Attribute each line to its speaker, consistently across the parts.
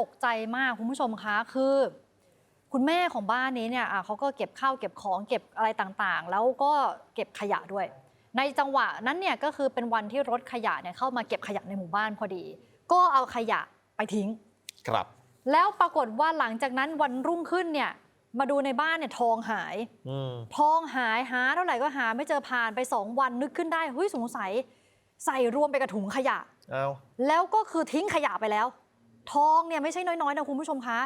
Speaker 1: ตกใจมากคุณผู้ชมคะคือ คุณแม่ของบ้านนี้เนี่ยอะเขาก็เก็บข้าวเก็บของเก็บอะไรต่างๆ แล้วก็เก็บขยะด้วย ในจังหวะนั้นเนี่ยก็คือเป็นวันที่รถขยะเนี่ยเข้ามาเก็บขยะในหมู่บ้านพอดี ก็เอาขยะไปทิ้ง
Speaker 2: ครับ
Speaker 1: แล้วปรากฏว่าหลังจากนั้นวันรุ่งขึ้นเนี่ยมาดูในบ้านเนี่ยทองหาย
Speaker 2: อืม
Speaker 1: ทองหายหาเท่าไหร่ก็หาไม่เจอผ่านไปสองวันนึกขึ้นได้เฮ้ยสงสัย ใส่รวมไปกับถุงขยะ
Speaker 2: เอา
Speaker 1: แล้วก็คือทิ้งขยะไปแล้ว ทองเนี่ยไม่ใช่น้อยๆนะคุณผู้ชมคะ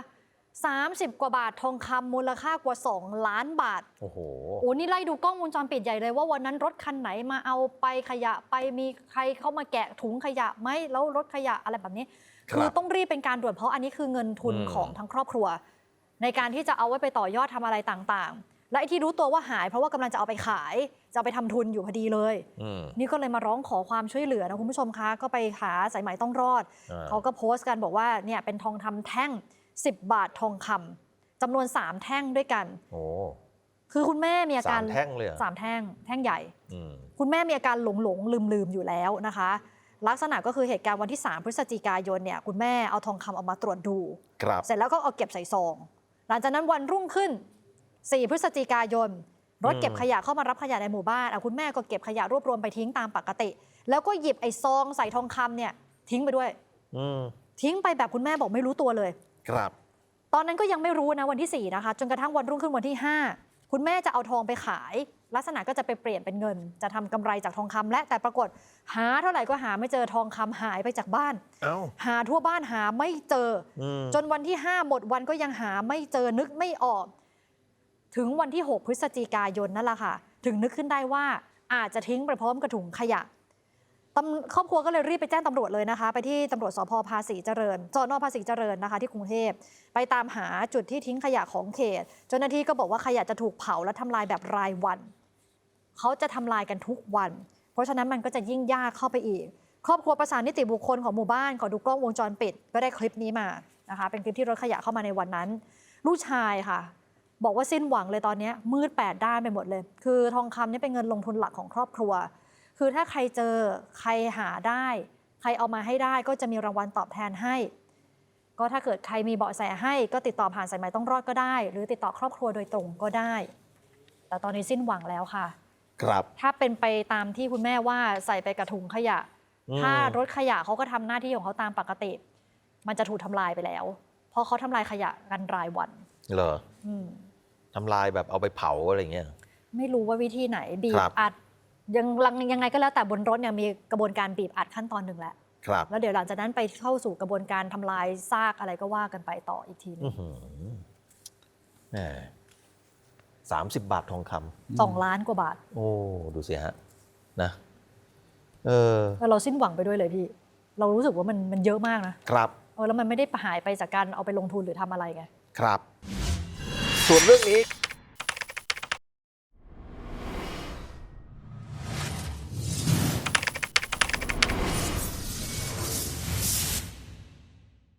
Speaker 1: 30 กว่าบาททองคำมูลค่ากว่า 2 ล้านบาท
Speaker 2: โอ้โห
Speaker 1: โอ้นี่ไล่ดูกล้องวงจรปิดใหญ่เลยว่าวันนั้นรถคันไหนมาเอาไปขยะไปมีใครเข้ามาแกะถุงขยะไหมแล้วรถขยะอะไรแบบนี้
Speaker 2: ครับ
Speaker 1: คือต้องรีบเป็นการด่วนเพราะอันนี้คือเงินทุน
Speaker 2: อืม
Speaker 1: ของทั้งครอบครัว ในการที่จะเอาไว้ไปต่อยอดทำอะไรต่างๆ และไอ้ที่รู้ตัวว่าหายเพราะว่ากำลังจะเอาไปขาย จะเอาไปทำทุนอยู่พอดีเลย
Speaker 2: อืม
Speaker 1: นี่ก็เลยมาร้องขอความช่วยเหลือนะคุณผู้ชมคะ ก็ไปหาสายไหมต้องรอด
Speaker 2: อ่า
Speaker 1: เขาก็โพสต์กันบอกว่าเนี่ยเป็นทองคำแท่ง 10 บาททองคำจำนวน 3 แท่งด้วยกัน
Speaker 2: โอ้
Speaker 1: คือคุณแม่มีอาการ
Speaker 2: สามแท่งเลยเหรอ
Speaker 1: สามแท่งแท่งใหญ่
Speaker 2: อืม
Speaker 1: คุณแม่มีอาการหลงหลงลืมลืมๆอยู่แล้วนะคะ ลักษณะก็คือเหตุการณ์วันที่ 3 พฤศจิกายนเนี่ยคุณแม่เอาทองคำเอามาตรวจดู
Speaker 2: ครับ
Speaker 1: เสร็จแล้วก็เอาเก็บใส่ซอง หลังจากนั้นวันรุ่งขึ้น 4 พฤศจิกายน รถเก็บ
Speaker 2: อืม
Speaker 1: ขยะเข้ามารับขยะในหมู่บ้านอะคุณแม่ก็เก็บขยะรวบรวมไปทิ้งตามปกติ แล้วก็หยิบไอ้ซองใส่ทองคำเนี่ยทิ้งไปด้วย
Speaker 2: อืม
Speaker 1: ทิ้งไปแบบคุณแม่บอกไม่รู้ตัวเลย
Speaker 2: ครับ
Speaker 1: ตอนนั้นก็ยังไม่รู้นะวันที่ 4 นะคะ จนกระทั่งวันรุ่งขึ้นวันที่ 5 คุณแม่จะเอาทองไปขาย ลักษณะก็จะไปเปลี่ยนเป็นเงิน จะทำกำไรจากทองคำและแต่ปรากฏ หาเท่าไหร่ก็หาไม่เจอทองคำหายไปจากบ้าน
Speaker 2: เอ้า
Speaker 1: หาทั่วบ้านหาไม่เจอ
Speaker 2: อืม
Speaker 1: จนวันที่ 5 หมดวันก็ยังหาไม่เจอนึกไม่ออก ถึงวันที่ 6 พฤศจิกายนนั่นแหละค่ะ ถึงนึกขึ้นได้ว่าอาจจะทิ้งไปพร้อมกับถุงขยะครอบครัวก็เลยรีบไปแจ้งตำรวจเลยนะคะ ไปที่ตำรวจสพภาษีเจริญสอนอภาษีเจริญนะคะ ที่กรุงเทพไปตามหาจุดที่ทิ้งขยะของเขต เจ้าหน้าที่ก็บอกว่าขยะจะถูกเผาและทำลายแบบรายวัน เขาจะทำลายกันทุกวัน เพราะฉะนั้นมันก็จะยิ่งยากเข้าไปอีก ครอบครัวประสานนิติบุคคลของหมู่บ้านขอดูกล้องวงจรปิด ก็ได้คลิปนี้มานะคะ เป็นคลิปที่รถขยะเข้ามาในวันนั้น ลูกชายค่ะ บอกว่าสิ้นหวังเลยตอนนี้มืดแปดด้านไปหมดเลย คือทองคำเนี่ยเป็นเงินลงทุนหลักของครอบครัว คือถ้าใครเจอใครหาได้ ใครเอามาให้ได้ก็จะมีรางวัลตอบแทนให้ ก็ถ้าเกิดใครมีเบาะแสให้ก็ติดต่อผ่านสายไหมต้องรอดก็ได้ หรือติดต่อครอบครัวโดยตรงก็ได้ แต่ตอนนี้สิ้นหวังแล้วค่ะ
Speaker 2: ครับ
Speaker 1: ถ้าเป็นไปตามที่คุณแม่ว่าใส่ไปกระถุงขยะ
Speaker 2: อืม
Speaker 1: ถ้ารถขยะเขาก็ทำหน้าที่ของเขาตามปกติ มันจะถูกทำลายไปแล้ว เพราะเขาทำลายขยะกันรายวัน
Speaker 2: เหรอ
Speaker 1: อืม
Speaker 2: ทำลายแบบเอาไปเผาอะไรเงี้ย
Speaker 1: ไม่รู้ว่าวิธีไหนบี
Speaker 2: ครับบ
Speaker 1: อัดยังลังยังไงก็แล้วแต่บนรถเนี่ยมีกระบวนการบีบอัดขั้นตอนหนึ่งแล้ว
Speaker 2: ครับ
Speaker 1: แล้วเดี๋ยวหลังจากนั้นไปเข้าสู่กระบวนการทำลายซากอะไรก็ว่ากันไปต่ออีกทีหนึ
Speaker 2: อื้องหือแหมสามสิบบาททองคำ
Speaker 1: สองล้านกว่าบาท
Speaker 2: โอ้ ดูสิฮะ นะ เออ
Speaker 1: แล้วเราสิ้นหวังไปด้วยเลยพี่ เรารู้สึกว่ามันมันเยอะมากนะครับ เออแล้วมันไม่ได้หายไปจากการเอาไปลงทุนหรือทำอะไรไง
Speaker 2: ครับ ส่วนเรื่องนี้